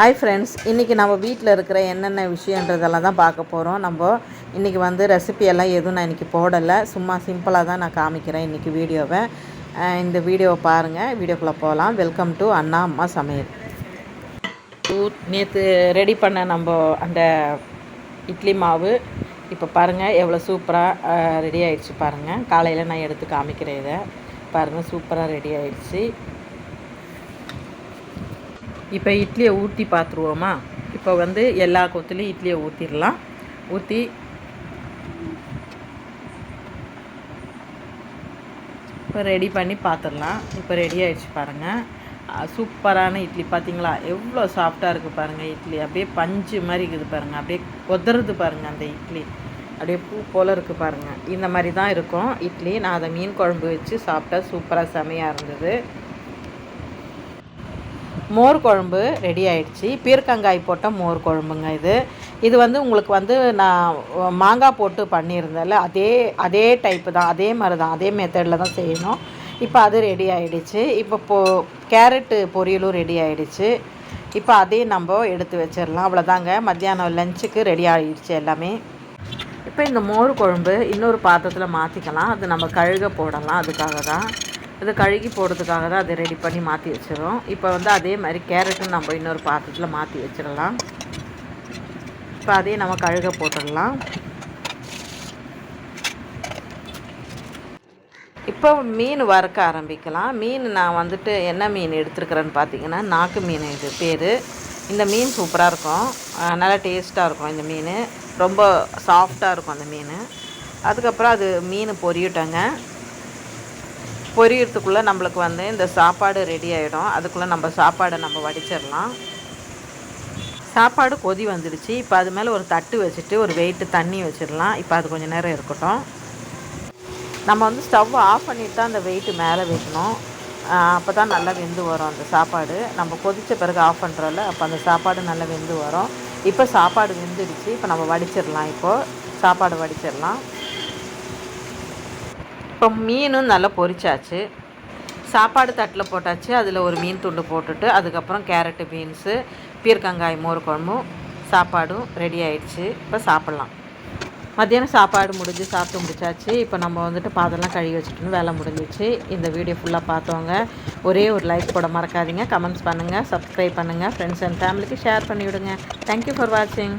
Hi friends இன்றைக்கி நம்ம வீட்டில் இருக்கிற என்னென்ன விஷயன்றதெல்லாம் தான் பார்க்க போகிறோம் நம்ம இன்றைக்கி வந்து ரெசிபியெல்லாம் எதுவும் நான் இன்றைக்கி போடலை. சும்மா சிம்பிளாக தான் நான் காமிக்கிறேன் இன்றைக்கி வீடியோவை. இந்த வீடியோவை பாருங்கள் வீடியோக்குள்ளே போகலாம். வெல்கம் டு அண்ணா அம்மா சமையல். நேற்று ரெடி பண்ண நம்ம அந்த இட்லி மாவு. இப்போ பாருங்கள் எவ்வளோ சூப்பராக ரெடி ஆயிடுச்சு பாருங்கள் காலையில் நான் எடுத்து காமிக்கிறேன் இதை. பாருங்கள் சூப்பராக ரெடி ஆயிடுச்சு. இப்போ இட்லியை ஊற்றி பார்த்துருவோமா இப்போ வந்து எல்லா கொத்துலேயும் இட்லியை ஊற்றிடலாம் ஊற்றி இப்போ ரெடி பண்ணி பார்த்துடலாம் இப்போ ரெடி ஆகிடுச்சு பாருங்கள் சூப்பரான இட்லி. பார்த்தீங்களா எவ்வளோ சாஃப்டாக இருக்குது பாருங்கள் இட்லி. அப்படியே பஞ்சு மாதிரி இருக்குது பாருங்கள் அப்படியே கொதறது பாருங்கள் அந்த இட்லி. அப்படியே பூ போல் இருக்குது பாருங்கள் இந்த மாதிரி தான் இருக்கும். இட்லி நான் அதை மீன் குழம்பு வச்சு சாப்பிட்டா சூப்பராக செமையாக இருந்தது. மோர் குழம்பு ரெடி ஆயிடுச்சு. பீர்க்கங்காய் போட்ட மோர் குழம்புங்க இது. இது வந்து உங்களுக்கு வந்து நான் மாங்காய் போட்டு பண்ணியிருந்தேன்ல அதே அதே டைப்பு தான் அதே மாதிரி தான் அதே மெத்தடில் தான் செய்யணும். இப்போ அது ரெடி ஆயிடுச்சு. இப்போ போ கேரட்டு பொரியலும் ரெடி ஆயிடுச்சு. இப்போ அதையும் நம்ம எடுத்து வச்சிடலாம். அவ்வளோதாங்க மத்தியானம் லஞ்சுக்கு ரெடி ஆகிடுச்சு எல்லாமே. இப்போ இந்த மோர் குழம்பு இன்னொரு பாத்திரத்தில் மாற்றிக்கலாம் அது நம்ம கழுக போடலாம். அதுக்காக தான். இது கழுகி போடுறதுக்காக தான் அதை ரெடி பண்ணி மாற்றி வச்சிடும் இப்போ வந்து அதே மாதிரி கேரட்டும் நம்ம இன்னொரு பாத்திரத்தில் மாற்றி வச்சிடலாம். இப்போ அதே நம்ம கழுக போட்டுடலாம். இப்போ மீன் வறுக்க ஆரம்பிக்கலாம். மீன் நான் வந்துட்டு என்ன மீன் எடுத்துருக்கிறேன்னு பார்த்தீங்கன்னா நாக்கு மீன் இது பேர். இந்த மீன் சூப்பராக இருக்கும். நல்லா டேஸ்ட்டாக இருக்கும் இந்த மீன். ரொம்ப சாஃப்டாக இருக்கும் அந்த மீன். அதுக்கப்புறம் அது மீன் பொரியட்டங்க. பொரியறதுக்குள்ளே நம்மளுக்கு வந்து இந்த சாப்பாடு ரெடி ஆகிடும் அதுக்குள்ளே நம்ம சாப்பாடை நம்ம வடிச்சிடலாம். சாப்பாடு கொதி வந்துடுச்சு. இப்போ அது மேலே ஒரு தட்டு வச்சுட்டு ஒரு வெயிட்டு தண்ணி வச்சிடலாம். இப்போ அது கொஞ்சம் நேரம் இருக்கட்டும். நம்ம வந்து ஸ்டவ் ஆஃப் பண்ணிட்டு தான் அந்த வெயிட்டு மேலே வைக்கணும். அப்போ தான் நல்லா வெந்து வரும் அந்த சாப்பாடு. நம்ம கொதித்த பிறகு ஆஃப் பண்ணுறோம்ல அப்போ அந்த சாப்பாடு நல்லா வெந்து வரும். இப்போ சாப்பாடு வெந்துடுச்சு. இப்போ நம்ம வடிச்சிடலாம். இப்போது சாப்பாடு வடிச்சிடலாம். இப்போ மீனும் நல்லா பொரிச்சாச்சு. சாப்பாடு தட்டில் போட்டாச்சு. அதில் ஒரு மீன் துண்டு போட்டுட்டு அதுக்கப்புறம் கேரட்டு பீன்ஸு பீர்க்கங்காய் மோர் குழம்பும் சாப்பாடும் ரெடி ஆயிடுச்சு. இப்போ சாப்பிட்லாம். மத்தியானம் சாப்பாடு முடிஞ்சு சாப்பிட்டு முடிச்சாச்சு. இப்போ நம்ம வந்துட்டு பாதெல்லாம் கழுவி வச்சுட்டோன்னு வேலை முடிஞ்சிச்சு. இந்த வீடியோ ஃபுல்லாக பார்த்தவங்க ஒரே ஒரு லைக் போட மறக்காதீங்க. கமெண்ட்ஸ் பண்ணுங்கள் சப்ஸ்கிரைப் பண்ணுங்கள் ஃப்ரெண்ட்ஸ் அண்ட் ஃபேமிலிக்கு ஷேர் பண்ணிவிடுங்க. தேங்க்யூ ஃபார் வாட்சிங்